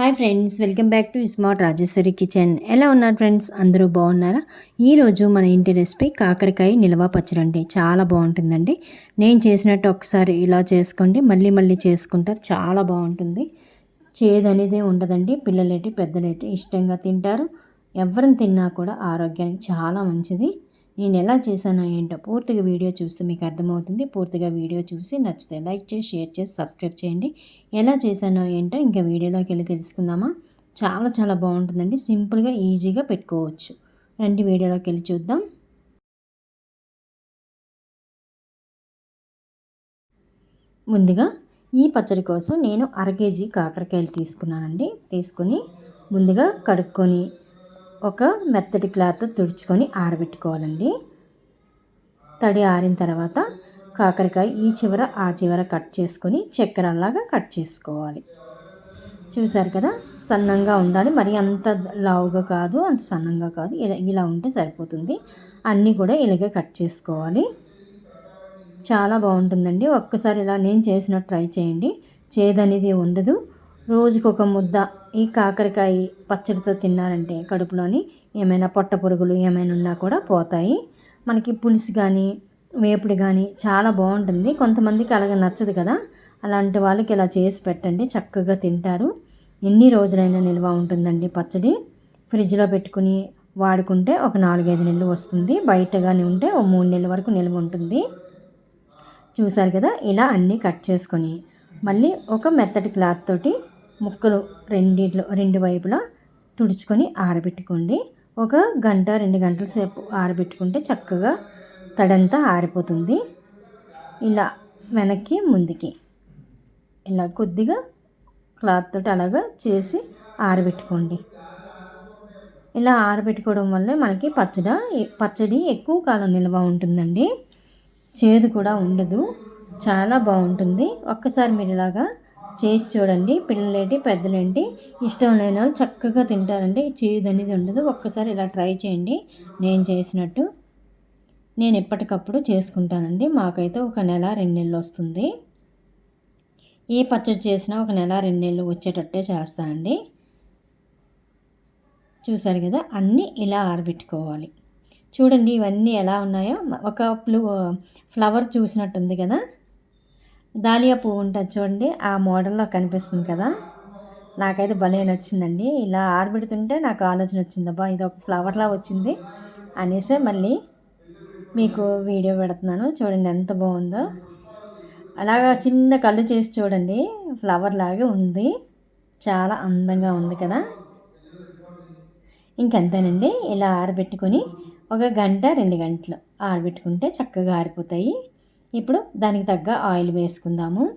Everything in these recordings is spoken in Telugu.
Hi friends welcome back to smart Rajeshwari kitchen. ఎలా ఉన్నారు ఫ్రెండ్స్? అందరూ బాగున్నారా? ఈరోజు మన ఇంటి రెసిపీ కాకరకాయ నిల్వ పచ్చడి అండి. చాలా బాగుంటుందండి. నేను చేసినట్టు ఒకసారి ఇలా చేసుకోండి. మళ్ళీ మళ్ళీ చేసుకుంటారు చాలా బాగుంటుంది. చేదు అనేది ఉండదండి. పిల్లలేటి పెద్దలేటి ఇష్టంగా తింటారు. ఎవరిని తిన్నా కూడా ఆరోగ్యానికి చాలా మంచిది. నేను ఎలా చేశానో ఏంటో పూర్తిగా వీడియో చూస్తే మీకు అర్థమవుతుంది. పూర్తిగా వీడియో చూసి నచ్చితే లైక్ చేసి షేర్ చేసి సబ్స్క్రైబ్ చేయండి. ఎలా చేశానో ఏంటో ఇంకా వీడియోలోకి వెళ్ళి తెలుసుకుందామా? చాలా చాలా బాగుంటుందండి. సింపుల్గా ఈజీగా పెట్టుకోవచ్చు. రండి వీడియోలోకి వెళ్ళి చూద్దాం. ముందుగా ఈ పచ్చడి కోసం నేను అర కేజీ కాకరకాయలు తీసుకున్నానండి. తీసుకొని ముందుగా కడుక్కొని ఒక మెత్తటి క్లాత్ తుడుచుకొని ఆరబెట్టుకోవాలండి. తడి ఆరిన తర్వాత కాకరకాయ ఈ చివర ఆ చివర కట్ చేసుకొని చక్కెరలాగా కట్ చేసుకోవాలి. చూసారు కదా? సన్నంగా ఉండాలి. మరి అంత లావుగా కాదు అంత సన్నంగా కాదు. ఇలా ఇలా ఉంటే సరిపోతుంది. అన్నీ కూడా ఇలాగే కట్ చేసుకోవాలి. చాలా బాగుంటుందండి. ఒక్కసారి ఇలా నేను చేసినట్టు ట్రై చేయండి. చేదనేది ఉండదు. రోజుకొక ముద్ద ఈ కాకరకాయ పచ్చడితో తిన్నారంటే కడుపులోని ఏమైనా పొట్ట పురుగులు ఏమైనా ఉన్నా కూడా పోతాయి. మనకి పులుసు కానీ వేపుడు కానీ చాలా బాగుంటుంది. కొంతమందికి అలాగ నచ్చదు కదా. అలాంటి వాళ్ళకి ఇలా చేసి పెట్టండి. చక్కగా తింటారు. ఎన్ని రోజులైనా నిల్వ ఉంటుందండి పచ్చడి. ఫ్రిడ్జ్లో పెట్టుకుని వాడుకుంటే ఒక నాలుగైదు నెలలు వస్తుంది. బయట ఉంటే ఒక మూడు నెలల వరకు నిల్వ ఉంటుంది. చూసారు కదా? ఇలా అన్నీ కట్ చేసుకొని మళ్ళీ ఒక మెత్తటి క్లాత్ తోటి ముక్కలు రెండిట్లో రెండు వైపులా తుడుచుకొని ఆరబెట్టుకోండి. ఒక గంట రెండు గంటల సేపు ఆరబెట్టుకుంటే చక్కగా తడంతా ఆరిపోతుంది. ఇలా వెనక్కి ముందుకి ఇలా కొద్దిగా క్లాత్ తోటి అలాగా చేసి ఆరబెట్టుకోండి. ఇలా ఆరబెట్టుకోవడం వల్ల మనకి పచ్చడి పచ్చడి ఎక్కువ కాలం నిల్వ ఉంటుందండి. చేదు కూడా ఉండదు. చాలా బాగుంటుంది. ఒక్కసారి మీరు ఇలాగా చేసి చూడండి. పిల్లలేంటి పెద్దలేంటి ఇష్టం లేని వాళ్ళు చక్కగా తింటారండి. చేదు అనేది ఉండదు. ఒక్కసారి ఇలా ట్రై చేయండి. నేను చేసినట్టు నేను ఎప్పటికప్పుడు చేసుకుంటానండి. మాకైతే ఒక నెల రెండు నెలలు వస్తుంది. ఏ పచ్చడి చేసినా ఒక నెల రెండు నెలలు వచ్చేటట్టే చేస్తానండి. చూసారు కదా? అన్నీ ఇలా ఆరబెట్టుకోవాలి. చూడండి ఇవన్నీ ఎలా ఉన్నాయో. ఒక ఫ్లవర్ చూసినట్టుంది కదా? దాలియా పువ్వు ఉంటుంది చూడండి ఆ మోడల్లో కనిపిస్తుంది కదా. నాకైతే భలే నచ్చిందండి. ఇలా ఆరబెడుతుంటే నాకు ఆలోచన వచ్చింది అబ్బా ఇది ఒక ఫ్లవర్లా వచ్చింది అనేసే మళ్ళీ మీకు వీడియో పెడుతున్నాను. చూడండి ఎంత బాగుందో. అలాగా చిన్న కళ్ళు చేసి చూడండి ఫ్లవర్ లాగా ఉంది. చాలా అందంగా ఉంది కదా. ఇంకంతేనండి ఇలా ఆరబెట్టుకొని ఒక గంట రెండు గంటలు ఆరబెట్టుకుంటే చక్కగా ఆరిపోతాయి. ఇప్పుడు దానికి తగ్గ ఆయిల్ వేసుకుందాము.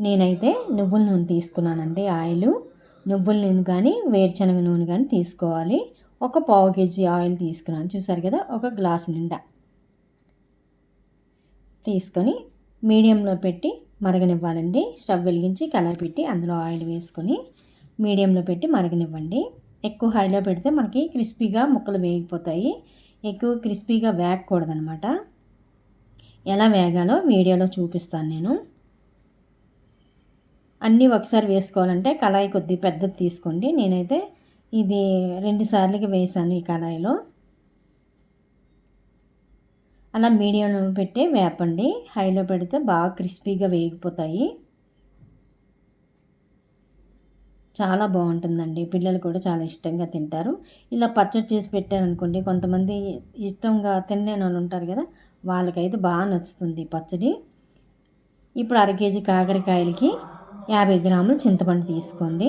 నేనైతే నువ్వుల నూనె తీసుకున్నానండి ఆయిల్. నువ్వుల నూనె కానీ వేరుశనగ నూనె కానీ తీసుకోవాలి. ఒక పావు కేజీ ఆయిల్ తీసుకున్నాను. చూసారు కదా ఒక గ్లాస్ నిండా. తీసుకొని మీడియంలో పెట్టి మరగనివ్వాలండి. స్టవ్ వెలిగించి కలర్ పెట్టి అందులో ఆయిల్ వేసుకొని మీడియంలో పెట్టి మరగనివ్వండి. ఎక్కువ హైలో పెడితే మనకి క్రిస్పీగా ముక్కలు వేగిపోతాయి. ఎక్కువ క్రిస్పీగా వేగకూడదనమాట. ఎలా వేగాలో వీడియోలో చూపిస్తాను నేను. అన్నీ ఒకసారి వేసుకోవాలంటే కళాయి కొద్ది పెద్దది తీసుకోండి. నేనైతే ఇది రెండు సార్లకి వేసాను ఈ కళాయిలో. అలా మీడియంలో పెట్టి వేపండి. హైలో పెడితే బాగా క్రిస్పీగా వేగిపోతాయి. చాలా బాగుంటుందండి. పిల్లలు కూడా చాలా ఇష్టంగా తింటారు. ఇలా పచ్చడి చేసి పెట్టారనుకోండి కొంతమంది ఇష్టంగా తినలేని వాళ్ళు ఉంటారు కదా వాళ్ళకైతే బాగా నచ్చుతుంది పచ్చడి. ఇప్పుడు అర కేజీ కాకరకాయలకి యాభై గ్రాములు చింతపండు తీసుకోండి.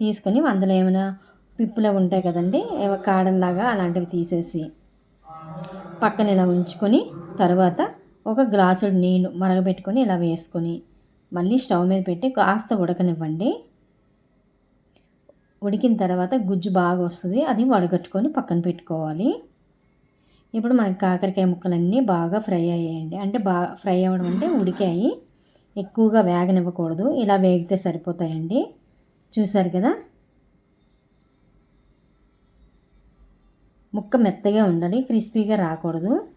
తీసుకొని అందులో ఏమైనా పిప్పులు ఉంటాయి కదండి కాడల్లాగా అలాంటివి తీసేసి పక్కన ఇలా ఉంచుకొని తర్వాత ఒక గ్లాసుడు నీళ్ళు మరగబెట్టుకొని ఇలా వేసుకొని మళ్ళీ స్టవ్ మీద పెట్టి కాస్త ఉడకనివ్వండి. ఉడికిన తర్వాత గుజ్జు బాగా వస్తుంది. అది వడగట్టుకొని పక్కన పెట్టుకోవాలి. ఇప్పుడు మనకి కాకరకాయ ముక్కలన్నీ బాగా ఫ్రై అయ్యాయండి. అంటే బాగా ఫ్రై అవ్వడం అంటే ఉడికాయి. ఎక్కువగా వేగనివ్వకూడదు. ఇలా వేగితే సరిపోతాయండి. చూసారు కదా? ముక్క మెత్తగా ఉండాలి. క్రిస్పీగా రాకూడదు.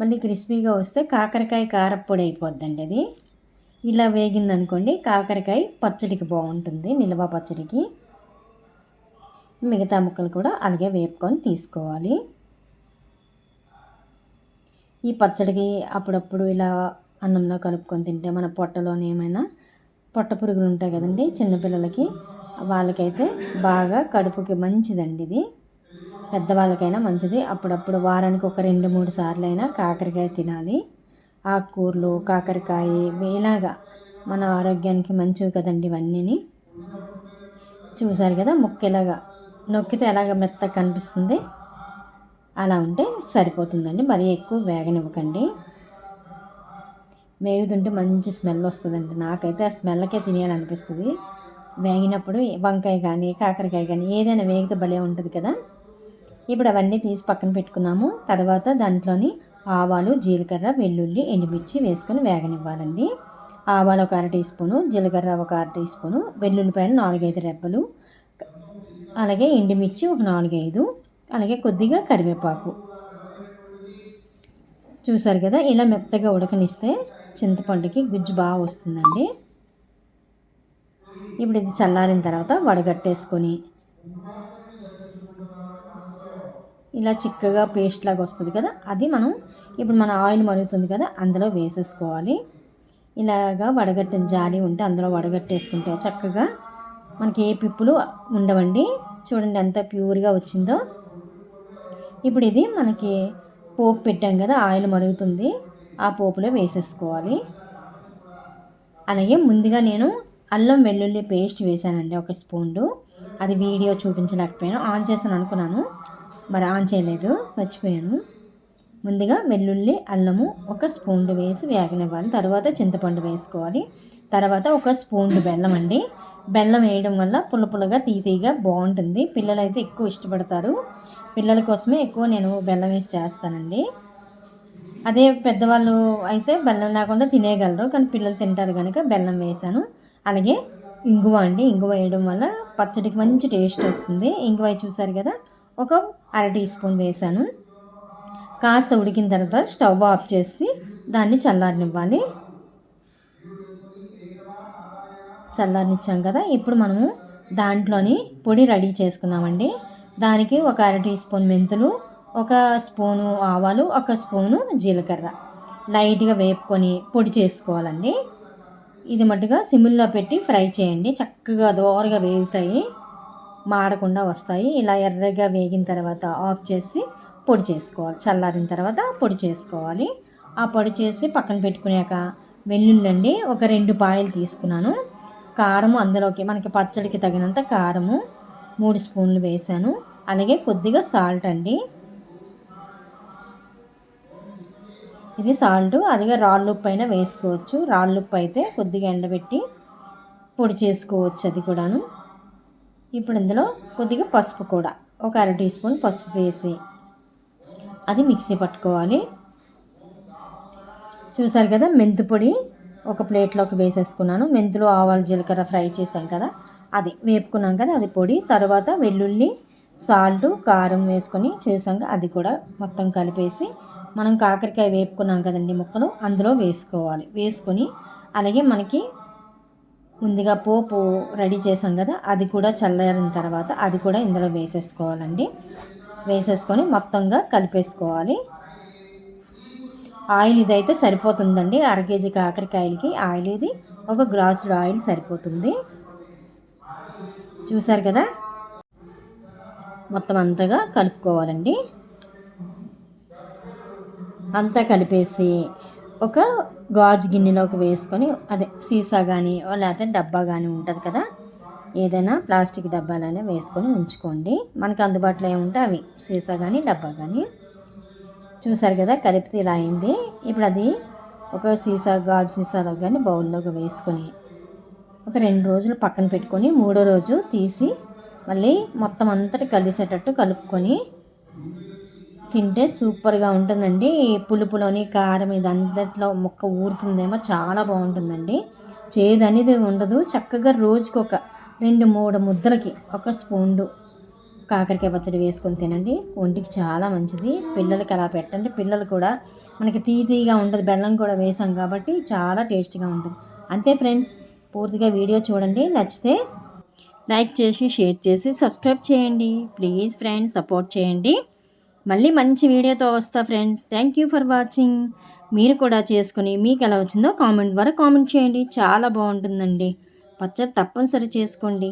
మళ్ళీ క్రిస్పీగా వస్తే కాకరకాయ కారప్పొడి అయిపోద్దండి అది. ఇలా వేగిందనుకోండి కాకరకాయ పచ్చడికి బాగుంటుంది నిల్వ పచ్చడికి. మిగతా ముక్కలు కూడా అలాగే వేపుకొని తీసుకోవాలి. ఈ పచ్చడికి అప్పుడప్పుడు ఇలా అన్నంలో కలుపుకొని తింటే మన పొట్టలోనే ఏమైనా పొట్ట పురుగులు ఉంటాయి కదండి చిన్నపిల్లలకి వాళ్ళకైతే బాగా కడుపుకి మంచిదండి ఇది. పెద్దవాళ్ళకైనా మంచిది. అప్పుడప్పుడు వారానికి ఒక రెండు మూడు సార్లు అయినా కాకరకాయ తినాలి. ఆకుకూరలు కాకరకాయ ఇలాగా మన ఆరోగ్యానికి మంచివి కదండి ఇవన్నీని. చూసారు కదా ముక్క ఇలాగా నొక్కితే ఎలాగ మెత్తగా కనిపిస్తుంది? అలా ఉంటే సరిపోతుందండి. మరీ ఎక్కువ వేగనివ్వకండి. వేగుతుంటే మంచి స్మెల్ వస్తుందండి. నాకైతే ఆ స్మెల్కే తినేయాలనిపిస్తుంది. వేగినప్పుడు వంకాయ కానీ కాకరకాయ కానీ ఏదైనా వేగితే భలే ఉంటుంది కదా. ఇప్పుడు అవన్నీ తీసి పక్కన పెట్టుకున్నాము. తర్వాత దాంట్లోని ఆవాలు జీలకర్ర వెల్లుల్లి ఎండుమిర్చి వేసుకొని వేగనివ్వాలండి. ఆవాలు ఒక అర టీ స్పూను జీలకర్ర ఒక అర టీ స్పూను వెల్లుల్లిపాయలు నాలుగైదు రెబ్బలు అలాగే ఎండుమిర్చి ఒక నాలుగైదు అలాగే కొద్దిగా కరివేపాకు. చూసారు కదా ఇలా మెత్తగా ఉడకనిస్తే చింతపండుకి గుజ్జు బాగా వస్తుందండి. ఇప్పుడు ఇది చల్లారిన తర్వాత వడగట్టేసుకొని ఇలా చిక్కగా పేస్ట్ లాగా వస్తుంది కదా అది మనం ఇప్పుడు మన ఆయిల్ మరుగుతుంది కదా అందులో వేసేసుకోవాలి. ఇలాగా వడగట్టిన జాలి ఉంటే అందులో వడగట్టేసుకుంటే చక్కగా మనకి ఏ పిప్పులు ఉండవండి. చూడండి ఎంత ప్యూర్గా వచ్చిందో. ఇప్పుడు ఇది మనకి పోపు పెట్టాం కదా ఆయిల్ మరుగుతుంది ఆ పోపులో వేసేసుకోవాలి. అలాగే ముందుగా నేను అల్లం వెల్లుల్లి పేస్ట్ వేసానండి ఒక స్పూన్లు. అది వీడియో చూపించలేకపోయాను ఆన్ చేశాను అనుకున్నాను. మరి ఆన్ చేయలేదు మర్చిపోయాను. ముందుగా వెల్లుల్లి అల్లము ఒక స్పూన్ వేసి వేగనివ్వాలి. తర్వాత చింతపండు వేసుకోవాలి. తర్వాత ఒక స్పూన్ బెల్లం అండి. బెల్లం వేయడం వల్ల పుల్ల పుల్లగా తీతీగా బాగుంటుంది. పిల్లలు అయితే ఎక్కువ ఇష్టపడతారు. పిల్లల కోసమే ఎక్కువ నేను బెల్లం వేసి చేస్తానండి. అదే పెద్దవాళ్ళు అయితే బెల్లం లేకుండా తినేయగలరు. కానీ పిల్లలు తింటారు కనుక బెల్లం వేసాను. అలాగే ఇంగువ అండి. ఇంగువ వేయడం వల్ల పచ్చడికి మంచి టేస్ట్ వస్తుంది. ఇంగువ చూసారు కదా? ఒక అర టీ స్పూన్ వేసాను. కాస్త ఉడికిన తర్వాత స్టవ్ ఆఫ్ చేసి దాన్ని చల్లారనివ్వాలి. చల్లారనిచ్చాం కదా ఇప్పుడు మనము దాంట్లోని పొడి రెడీ చేసుకుందామండి. దానికి ఒక అర టీ స్పూన్ మెంతులు ఒక స్పూను ఆవాలు ఒక స్పూను జీలకర్ర. లైట్గా వేపుకొని పొడి చేసుకోవాలండి. ఇది మట్టుగా సిమ్లో పెట్టి ఫ్రై చేయండి. చక్కగా దోరగా వేగుతాయి. మాడకుండా వస్తాయి. ఇలా ఎర్రగా వేగిన తర్వాత ఆఫ్ చేసి పొడి చేసుకోవాలి. చల్లారిన తర్వాత పొడి చేసుకోవాలి. ఆ పొడి చేసి పక్కన పెట్టుకున్నాక వెల్లుల్లి ఒక రెండు పాయలు తీసుకున్నాను. కారము అందులోకి మనకి పచ్చడికి తగినంత కారము మూడు స్పూన్లు వేసాను అలాగే కొద్దిగా సాల్ట్ అండి. ఇది సాల్ట్ అదిగా రాళ్ళుప్పు అయినా వేసుకోవచ్చు. రాళ్ళుప్పు అయితే కొద్దిగా ఎండబెట్టి పొడి చేసుకోవచ్చు అది కూడాను. ఇప్పుడు ఇందులో కొద్దిగా పసుపు కూడా. ఒక అర టీ స్పూన్ పసుపు వేసి అది మిక్సీ పట్టుకోవాలి. చూసారు కదా మెంతి పొడి ఒక ప్లేట్లోకి వేసేసుకున్నాను. మెంతులు ఆవాలు జీలకర్ర ఫ్రై చేసాం కదా అది వేపుకున్నాం కదా అది పొడి. తర్వాత వెల్లుల్లి సాల్ట్ కారం వేసుకొని చేసాం అది కూడా మొత్తం కలిపేసి మనం కాకరకాయ వేపుకున్నాం కదండి ముక్కలు అందులో వేసుకోవాలి. వేసుకొని అలాగే మనకి ముందుగా పోపు రెడీ చేసాం కదా అది కూడా చల్లారిన తర్వాత అది కూడా ఇందులో వేసేసుకోవాలండి. వేసేసుకొని మొత్తంగా కలిపేసుకోవాలి. ఆయిల్ ఇదైతే సరిపోతుందండి అర కేజీ కాకరకాయలకి ఆయిల్ ఇది ఒక గ్లాసులో ఆయిల్ సరిపోతుంది. చూసారు కదా? మొత్తం అంతగా కలుపుకోవాలండి. అంతా కలిపేసి ఒక గాజు గిన్నెలోకి వేసుకొని అదే సీసా కానీ లేకపోతే డబ్బా కానీ ఉంటుంది కదా ఏదైనా ప్లాస్టిక్ డబ్బాలైనా వేసుకొని ఉంచుకోండి. మనకు అందుబాటులో ఏముంటే అవి సీసా కానీ డబ్బా కానీ చూసారు కదా కలిపితే ఇలా అయింది. ఇప్పుడు అది ఒక సీసా గాజు సీసాలో కానీ బౌల్లోకి వేసుకొని ఒక రెండు రోజులు పక్కన పెట్టుకొని మూడో రోజు తీసి మళ్ళీ మొత్తం అంతటి కలిసేటట్టు కలుపుకొని తింటే సూపర్గా ఉంటుందండి. పులుపులోని కారం ఇది అంతట్లో ముక్క ఊరుతుందేమో చాలా బాగుంటుందండి. చేదు అనేది ఉండదు. చక్కగా రోజుకి ఒక రెండు మూడు ముద్దలకి ఒక స్పూన్లు కాకరకాయ పచ్చడి వేసుకొని తినండి. ఒంటికి చాలా మంచిది. పిల్లలకి అలా పెట్టండి. పిల్లలు కూడా మనకి తీతీగా ఉండదు. బెల్లం కూడా వేసాం కాబట్టి చాలా టేస్టీగా ఉంటుంది. అంతే ఫ్రెండ్స్. పూర్తిగా వీడియో చూడండి. నచ్చితే లైక్ చేసి షేర్ చేసి సబ్స్క్రైబ్ చేయండి. ప్లీజ్ ఫ్రెండ్స్ సపోర్ట్ చేయండి. మళ్ళీ మంచి వీడియోతో వస్తా friends thank you for watching మీరు కూడా చేసుకుని మీకు ఎలా వచ్చిందో కామెంట్ ద్వారా కామెంట్ చేయండి. చాలా బాగుంటుందండి. పచ్చడి తప్పనిసరి చేసుకోండి.